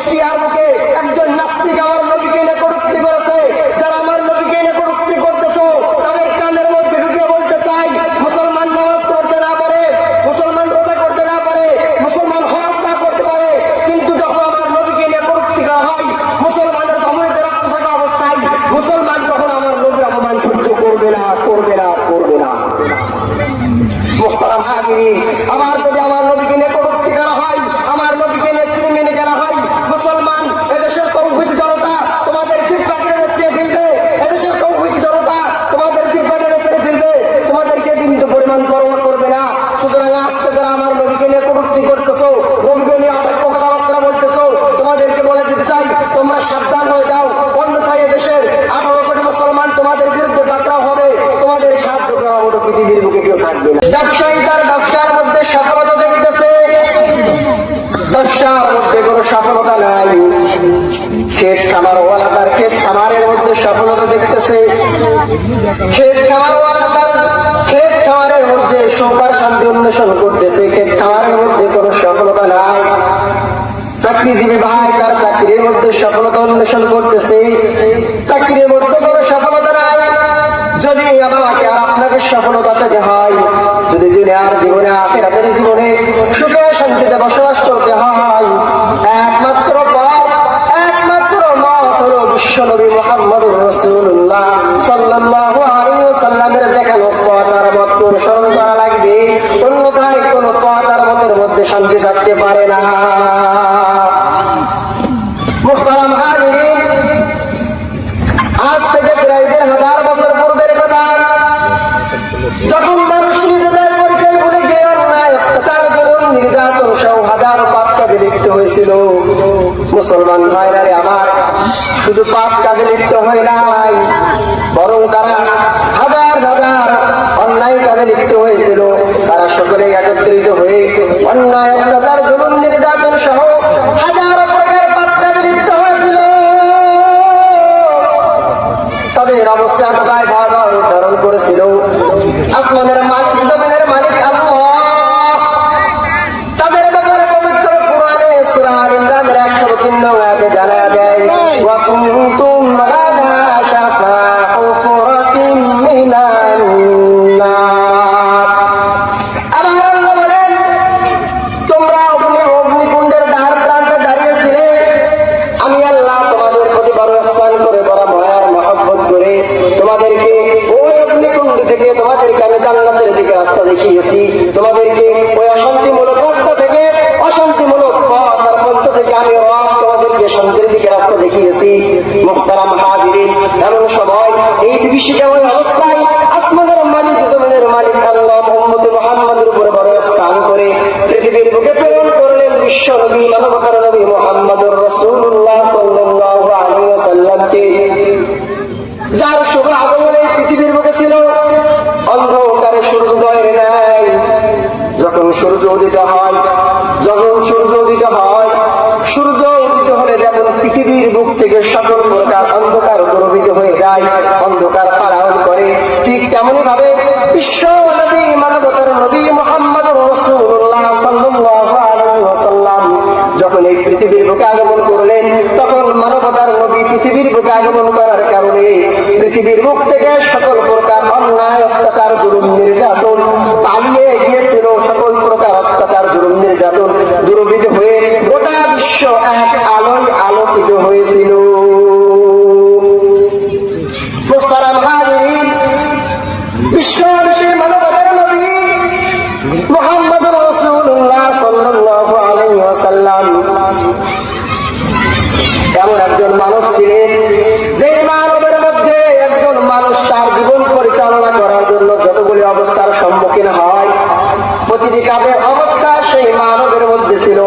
এশিয়ার খামারের সফলতা দেখতেছে। ওয়ালা তার ক্ষেত খামারের মধ্যে সৌকার শান্তি অন্বেষণ করতেছে। ক্ষেত খামারের মধ্যে কোনো সফলতা নাই। চাকরিজীবী ভাই তার চাকরির মধ্যে সফলতা অন্বেষণ করতেছে। চাকরির মধ্যে কোনো সফলতা নাই। যদি আমাকে আর আপনাকে সফলতা পেতে হয়, যদি দুনিয়ার জীবনে, আখেরাতের জীবনে লিপ্ত হয়েছিল। মুসলমান ভাইরা রে আমার, শুধু পাপ কাজে লিপ্ত হয় নাই, বরং তারা হাজার হাজার অন্যায় কাজে লিপ্ত হয়েছিল। তারা সকলে একত্রিত হয়ে অন্যায়, অত্যাচার, জুলুম, নির্যাতন সহ হাজার প্রকার পাপ কাজে লিপ্ত হয়েছিল। তাদের অবস্থা কোথায়? দেখিয়েছি। তোমাদেরকে ওই অশান্তিমূলক রাস্তা থেকে, অশান্তিমূলক পথ আর পন্থ থেকে আমি তোমাদেরকে শান্তির দিকে রাস্তা দেখিয়েছি। মুখতারাম হাজিরিন, এমন সময় এই বিশ্বে কেমন অবস্থায় আসমানের মালিক, জমিনের মালিক আল্লাহ মোহাম্মদ মোহাম্মদের উপরে বড় স্থান করে পৃথিবীর বুকে প্রেরণ করলেন বিশ্ব নবী মানবতার নবী মোহাম্মদুর রসুল্লাহ সাল্লাল্লাহু আলাইহি ওয়াসাল্লামকে যার শুভ আগমনে পৃথিবীর বুকে ছিল অন্ধকারে সূর্যোদয়ের ন্যায় যখন সূর্য উদিত হয় যখন সূর্য উদিত হয় সূর্য উদিত হলে যেমন পৃথিবীর সকল প্রকার অন্ধকার প্রভাবিত হয়ে যায়, অন্ধকার পালন করে। ঠিক তেমনি ভাবে যখন এই পৃথিবীর বুকে আগমন করলেন, তখন মানবতার নবী পৃথিবীর বুকে আগমন করার কারণে পৃথিবীর মুখ থেকে সকল প্রকার অন্যায়, অত্যাচার, জুলুম প্রতিটি কাজের অবস্থা সেই মানবের মধ্যে ছিল।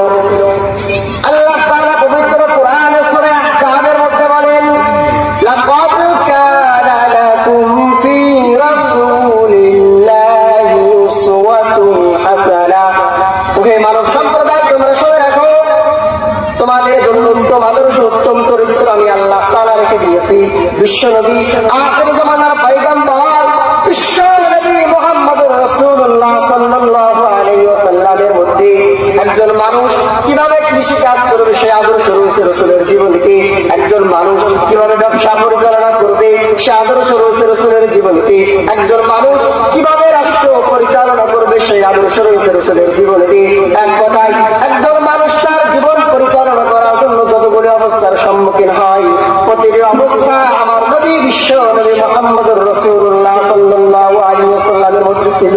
সম্প্রদায় রাখো, তোমাদের উত্তম চরিত্র আমি আল্লাহ রেখে দিয়েছি। বিশ্ব নবী, আখের জমানার পাইগাম্বর বিশ্ব নবী মোহাম্মদ রসুল্লাহ সাল্লামের মধ্যে একজন মানুষ কীভাবে কৃষি কাজ করবে সে আদর্শ রয়েছে রসুলের জীবনকে। একজন মানুষ কীভাবে ব্যবসা পরিচালনা করবে সে আদর্শ রয়েছে রসুলের জীবনকে। একজন মানুষ কীভাবে রাষ্ট্র পরিচালনা করবে সে আদর্শ রয়েছে রসুলের জীবনকে। এক কথায়, একজন মানুষ তার জীবন পরিচালনা করার জন্য যতগুলি অবস্থার সম্মুখীন হয়, প্রতিটি অবস্থা আমার নবী বিশ্ব নবী মোহাম্মদ রসুল্লাহ সাল্লাহ আলী সাল্লামের মধ্যে ছিল।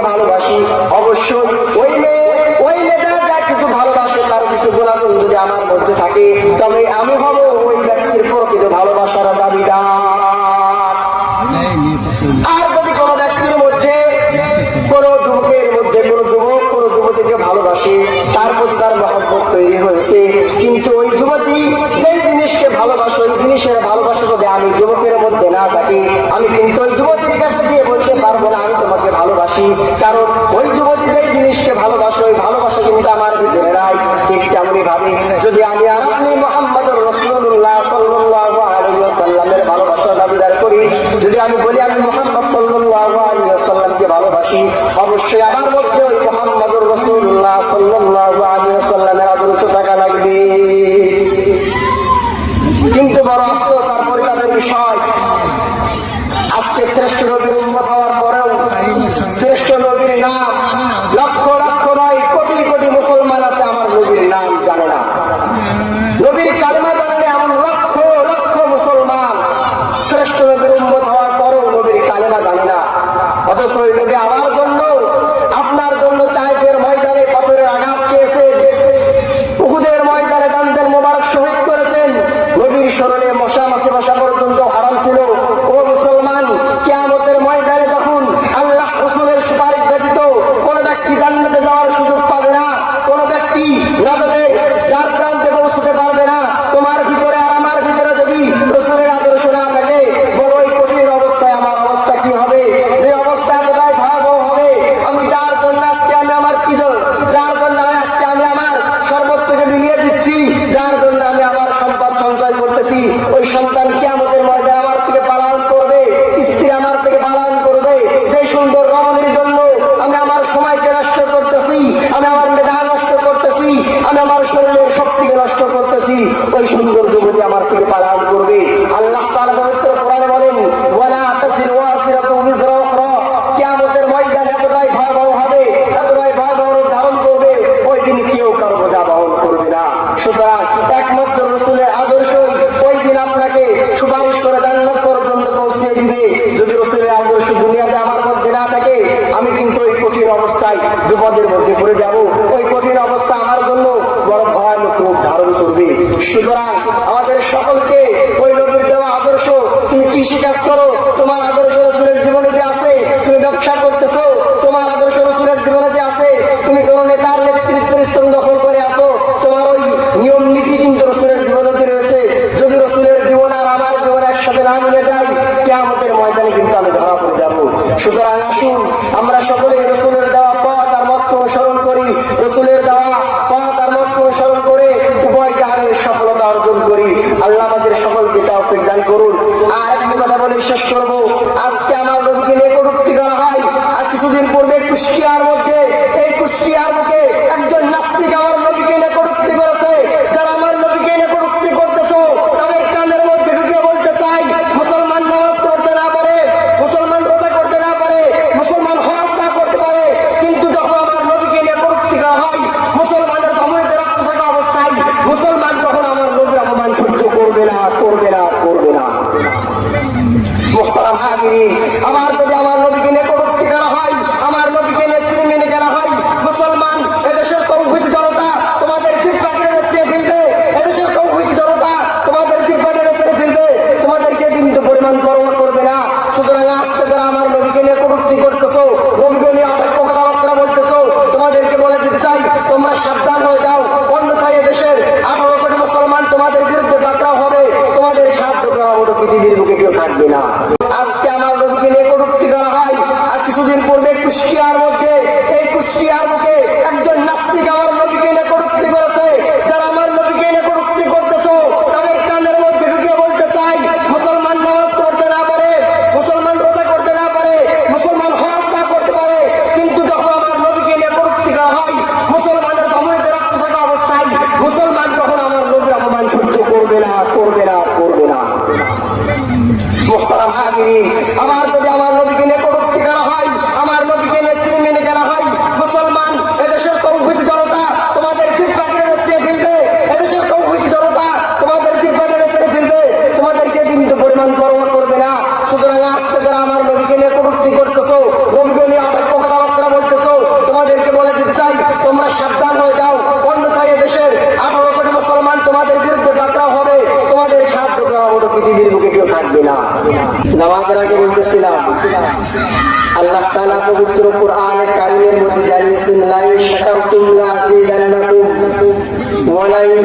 অবশ্যই আজকে শ্রেষ্ঠ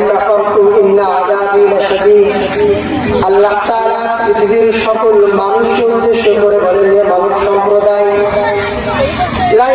কাফারতুম ইন্না আযাবি লাশাদীদ আল্লাহ তাআলা পৃথিবীর সকল মানুষকে উদ্দেশ্য করে বলেন সম্প্রদায় লাই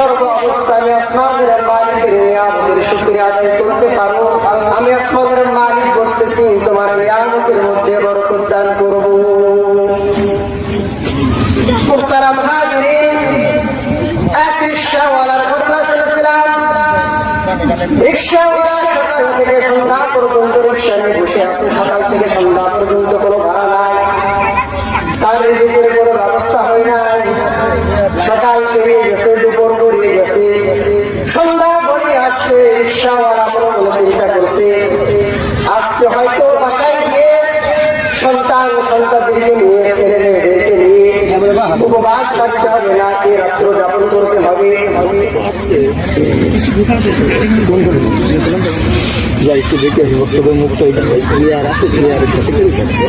সর্ব অবস্থায় আমি আসমানের মালিকের নিয়ামতের শুক্রিয়া আদায় করতে পারো আমি আসমানের মালিক করতেছি তোমার নিয়ামতের মধ্যে বরকত দান করব। মুহতারাম হাজিরিন সকাল থেকে সন্ধ্যা পর্যন্ত রিক্সা নিয়ে বসে আছে, সকাল থেকে সন্ধ্যা যা একটু দেখে আসি বক্তব্য মুক্ত ক্লিয়ার আছে ক্লিয়ারের সাথে করে যাচ্ছে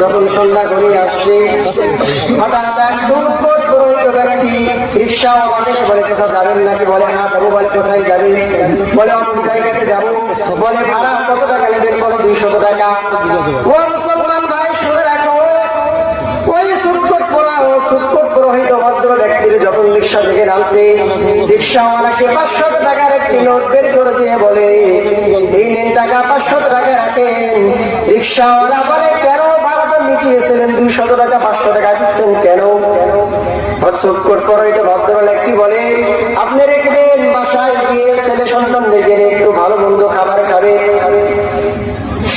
যখন সন্ধ্যা ঘনিয়ে আসছে হঠাৎ এক ব্যক্তি বলে কোথাও যাবেন নাকি বলে হ্যাঁ যাব বলে? কোথায় যাবেন বলে অমুক জায়গাতে যাব বলে ভাড়া কত টাকা। নেবেন বলে দুইশত টাকা যখন রিক্সা থেকে নামছে, রিক্সাওয়ালাকে পাঁচশো টাকার একটি নোট বের করে দিয়ে বলে, এই নেন টাকা, পাঁচশো টাকা রাখেন। রিক্সাওয়ালা বলে কেন তো মিটিয়েছিলেন, দুইশত টাকা, পাঁচশো টাকা দিচ্ছেন কেন? সুটকট এটা ভদ্র একটি বলে? আপনি রেখে দেন বাসায় গিয়ে ছেলে সন্তানদেরকে নিয়ে একটু ভালো মন্দ খাবার খাবে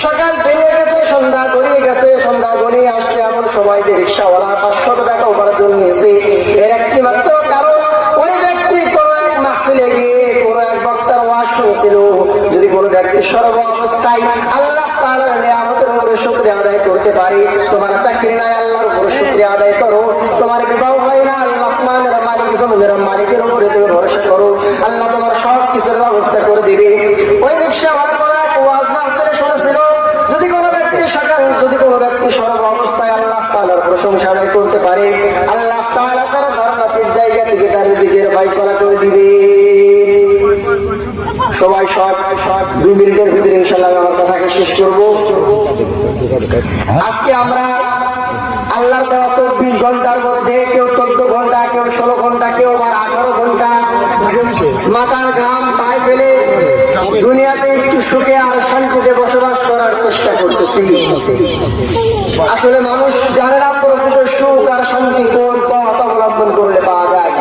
সকাল পেরিয়ে গেছে সন্ধ্যা গড়িয়ে গেছে সন্ধ্যা গড়িয়ে আসছে এমন সময় যে রিক্সাওয়ালা পাঁচশো টাকা উপার্জন নিয়েছে এর একটি মাত্র কারণ ওই ব্যক্তি কোন এক মাহফিলে গিয়ে কোন এক বক্তার শুনেছিল যদি কোন ব্যক্তি সর্ব অবস্থায় আল্লাহ তাআলার নিয়ামতের আদায় করতে পারে, তোমার চাকরি নাই, আল্লাহর উপরে শুকরিয়া আদায় করো। তোমার বিবাহ হয় না মালিক মালিকের উপরে তুমি ভরসা করো। আল্লাহ তোমার সব কিছুর ব্যবস্থা করে দিবে। ওই যদি কোনো ব্যক্তি অবস্থায় আল্লাহ প্রশংসা করতে পারে, আল্লাহ তাআলা তার জায়গা থেকে তার দিকের ফাইসলা করে দিবে। সবাই সব দুই মিনিটের ভিতরে ইনশাল্লাহ আমার কথাকে শেষ করব। আজকে আমরা আল্লাহর দেওয়া চব্বিশ ঘণ্টার মধ্যে কেউ চোদ্দ ঘণ্টা, কেউ ষোলো ঘণ্টা, কেউ আবার আঠারো ঘণ্টা মাথার ঘাম পায়ে ফেলে দুনিয়াতে একটু সুখে আর শান্তিতে বসবাস করার চেষ্টা করতেছি। আসলে মানুষ জানে না প্রকৃত সুখ আর শান্তি কোন পথ অবলম্বন করলে পাওয়া যায়।